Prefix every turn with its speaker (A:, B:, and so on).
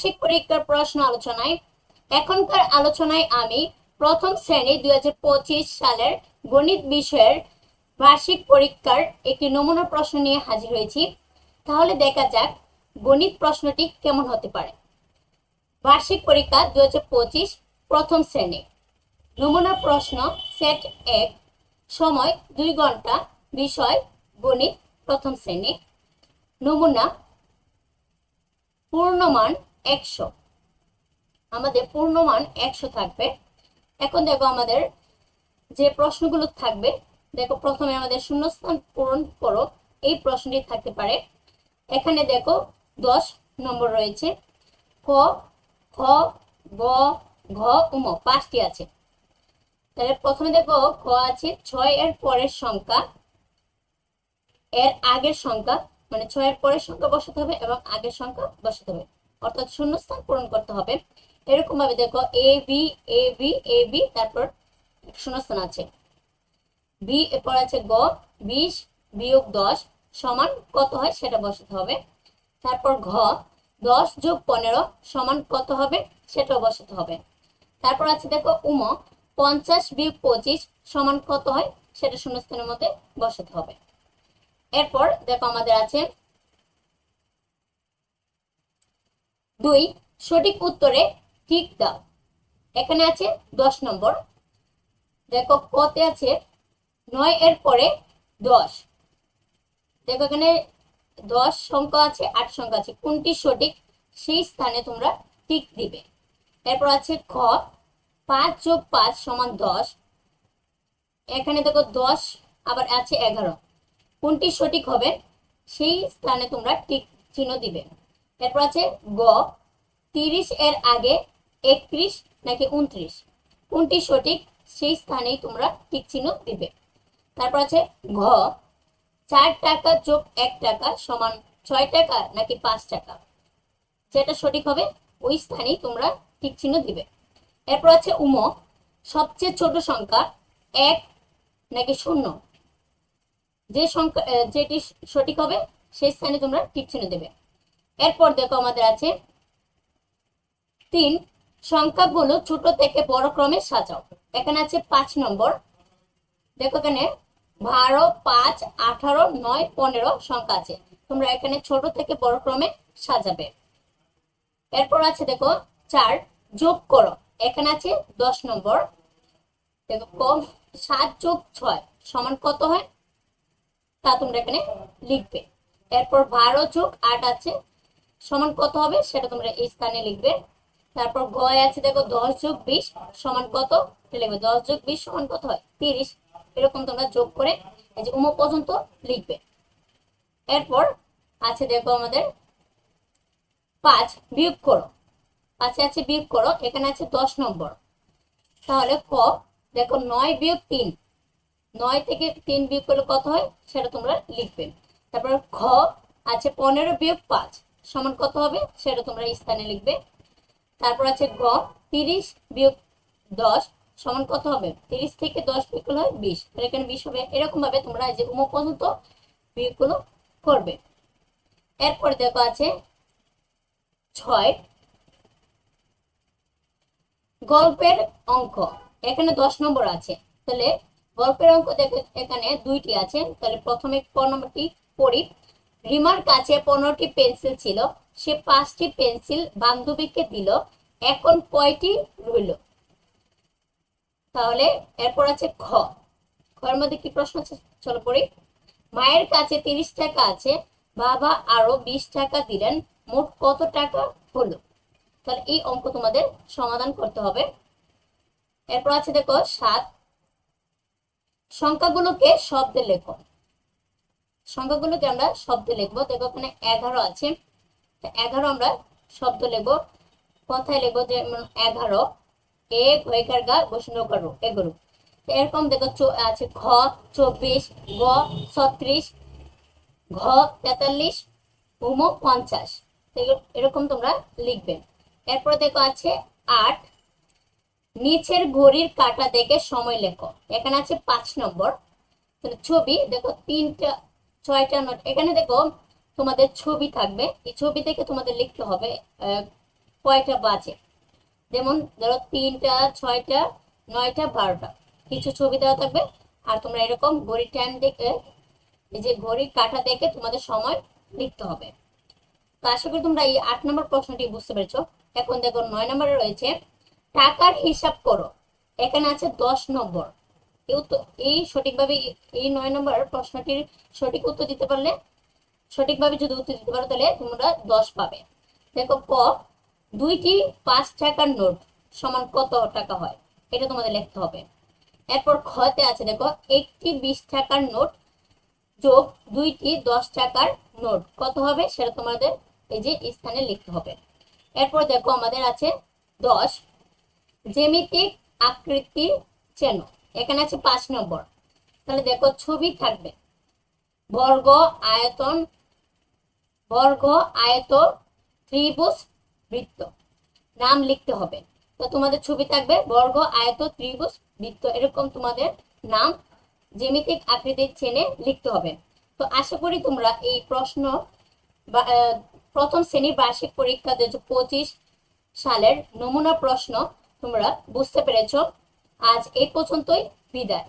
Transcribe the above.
A: বার্ষিক পরীক্ষার প্রশ্ন আলোচনায়। এখনকার আলোচনায় আমি প্রথম শ্রেণি দুই হাজার পঁচিশ সালের গণিত বিষয়ের বার্ষিক পরীক্ষার একটি নমুনা প্রশ্ন নিয়ে হাজির হয়েছি। তাহলে দেখা যাক গণিত প্রশ্নটি কেমন হতে পারে। বার্ষিক পরীক্ষা হাজার পঁচিশ প্রথম শ্রেণি। নমুনা প্রশ্ন সেট এক, সময় দুই ঘণ্টা, বিষয় গণিত প্রথম শ্রেণি। নমুনা পূর্ণমান একশো। আমাদের পূর্ণমান একশো থাকবে। এখন দেখো আমাদের যে প্রশ্নগুলো থাকবে, দেখো প্রথমে আমাদের শূন্যস্থান পূরণ করো। এই প্রশ্নটি থাকতে পারে। এখানে দেখো দশ নম্বর রয়েছে। ক, খ, গ, ঘ, উম, পাঁচটি আছে। তাহলে প্রথমে দেখো ক আছে, ছয় এর পরের সংখ্যা, এর আগের সংখ্যা মানে ছয়ের পরের সংখ্যা বসাতে হবে এবং আগের সংখ্যা বসাতে হবে। অর্থাৎ শূন্যস্থান পূরণ করতে হবে। এরকম ভাবে দেখো A B A B A B তারপর শূন্যস্থান আছে। বি এরপর আছে গ, বিশ, বিয়োগ দশ সমান কত হয় সেটা বসাতে হবে। তারপর ঘ, দশ যোগ পনেরো সমান কত হবে সেটাও বসাতে হবে। তারপর আছে দেখো উম, পঞ্চাশ বিয়োগ পঁচিশ সমান কত হয় সেটা শূন্যস্থানের মধ্যে বসাতে হবে। এরপর দেখো আমাদের আছে দুই, সঠিক উত্তরে ঠিক দাও। এখানে আছে দশ নম্বর। দেখো কতে আছে নয় এর পরে দশ। দেখো এখানে দশ সংখ্যা আছে, আট সংখ্যা আছে। কোনটি সঠিক? সেই স্থানে তোমরা টিক দিবে। এরপর আছে খ, পাঁচ যোগ পাঁচ সমান দশ। এখানে দেখো দশ, আবার আছে এগারো। কোনটি সঠিক হবে? সেই স্থানে তোমরা টিক চিহ্ন দিবে। এরপর আছে গ, তিরিশ এর আগে একত্রিশ নাকি উনত্রিশ কোনটি সঠিক? সেই স্থানেই তোমরা টিক চিহ্ন দিবে। তারপর আছে ঘ, চার টাকা যোগ এক টাকা সমান ছয় টাকা নাকি পাঁচ টাকা? যেটা সঠিক হবে, ওই স্থানেই তোমরা টিক চিহ্ন দিবে। এরপর আছে উম, সবচেয়ে ছোট সংখ্যা এক নাকি শূন্য? যে সংখ্যা যেটি সঠিক হবে, সেই স্থানে তোমরা টিক চিহ্ন দেবে। এরপর দেখো আমাদের আছে তিন, সংখ্যাগুলো ছোট থেকে বড় ক্রমে সাজাও। এখানে আছে পাঁচ নম্বর। দেখো এখানে বারো, পাঁচ, আঠারো, নয়, পনেরো সংখ্যা আছে। তোমরা এখানে ছোট থেকে বড় ক্রমে সাজাবে। এরপর আছে দেখো চার, যোগ করো। এখানে আছে দশ নম্বর। দেখো কম সাত যোগ ছয় সমান কত হয়? তা তোমরা এখানে লিখবে। এরপর বারো যোগ আট আছে সমান কত হবে? সেটা তোমরা এই স্থানে লিখবে। তারপর গয় আছে দেখো দশ যোগ বিশ সমান কত? লিখবে দশ যোগ বিশ সমান কত হয়? তিরিশ। এরকম তোমরা যোগ করে এই যে উম পর্যন্ত লিখবে। এরপর আছে দেখো আমাদের পাঁচ, বিয়োগ করো। পাঁচে আছে বিয়োগ করো, এখানে আছে দশ নম্বর। তাহলে ক? দেখো নয় বিয়োগ তিন। নয় থেকে তিন বিয়োগ করলে কত হয়? সেটা তোমরা লিখবে। তারপর খ আছে পনেরো বিয়োগ পাঁচ। সমান কত হবে? সেটা তোমরা স্থানে লিখবে। তারপর আছে গ, তিরিশ বিয়োগ দশ সমান কত হবে? তিরিশ থেকে দশ বিয়োগ হয় বিশ। এখানে বিশ হবে। এরকম ভাবে তোমরা যে উম পর্যন্ত বিয়োগগুলো করবে। এরপরে দেখো আছে ছয়। গল্পের অঙ্ক। এখানে দশ নম্বর আছে। তাহলে গল্পের অঙ্ক দেখে এখানে দুইটি আছে। তাহলে প্রথমে ক নম্বরটি পড়ি। রিমার কাছে পনেরোটি পেন্সিল ছিল। সে পাঁচটি পেন্সিল বান্ধবীকে দিল। এখন কয়টি রইল? তাহলে এরপর আছে খ। খয়ের মধ্যে কি প্রশ্ন আছে? চলো পড়ি। মায়ের কাছে তিরিশ টাকা আছে। বাবা আরও বিশ টাকা দিলেন। মোট কত টাকা হলো? তাহলে এই অঙ্ক তোমাদের সমাধান করতে হবে। এরপর আছে দেখো সাত। সংখ্যাগুলোকে শব্দে লেখো। সংখ্যাগুলোকে আমরা শব্দ লিখব? দেখো ওখানে এগারো আছে। এগারো আমরা শব্দ লিখব। কথায় লিখব যে এগারো। এক হয়েকার গা বসুনকার এগারো। তো এরকম দেখো আছে ঘ, চব্বিশ, গ, ছত্রিশ, ঘ, তেতাল্লিশ, উম, পঞ্চাশ। এরকম তোমরা লিখবে। এরপরে দেখো আছে আট। নিচের ঘড়ির কাঁটা দেখে সময় লেখো। এখানে আছে পাঁচ নম্বর। ছবি, দেখো তিনটা ছয়টা নোট এখানে দেখো, তোমাদের ছবি থাকবে। এই ছবি দেখে তোমাদের লিখতে হবে কয়টা বাজে? যেমন ধরো, তিনটা, ছয়টা, নয়টা, বারোটা। কিছু ছবি দেওয়া থাকবে। আর তোমরা এরকম ঘড়ি টাইম দেখে, এই যে ঘড়ি কাটা দেখে তোমাদের সময় লিখতে হবে। তো আশা করি তোমরা এই আট নম্বর প্রশ্নটি বুঝতে পেরেছ। এখন দেখো, নয় নম্বরে রয়েছে, টাকার হিসাব করো। এখানে আছে দশ নম্বর। এই সঠিকভাবে এই নয় নম্বর প্রশ্নটির সঠিক উত্তর দিতে পারলে, সঠিকভাবে যদি উত্তর দিতে পারো তাহলে তোমরা দশ পাবে। দেখো ক, দুইটি পাঁচ টাকার নোট সমান কত টাকা হয়? এটা তোমাদের লিখতে হবে। এরপর খতে আছে, দেখো, একটি বিশ টাকার নোট যোগ দুইটি দশ টাকার নোট, কত হবে? সেটা তোমাদের এই যে স্থানে লিখতে হবে। এরপর দেখো আমাদের আছে দশ, জ্যামিতিক আকৃতি চেন। এখানে আছে পাঁচ নম্বর। তাহলে দেখো, ছবি থাকবে। বর্গ, আয়তন, বর্গ, আয়ত, ত্রিভুজ, বৃত্ত। নাম লিখতে হবে। তো তোমাদের ছবি থাকবে, বর্গ, আয়ত, ত্রিভুজ, বৃত্ত। এরকম তোমাদের নাম জ্যামিতিক আকৃতির চেনে লিখতে হবে। তো আশা করি তোমরা এই প্রশ্ন প্রথম শ্রেণির বার্ষিক পরীক্ষা দু সালের নমুনা প্রশ্ন তোমরা বুঝতে পেরেছ। আজ এই পর্যন্তই বিদায়।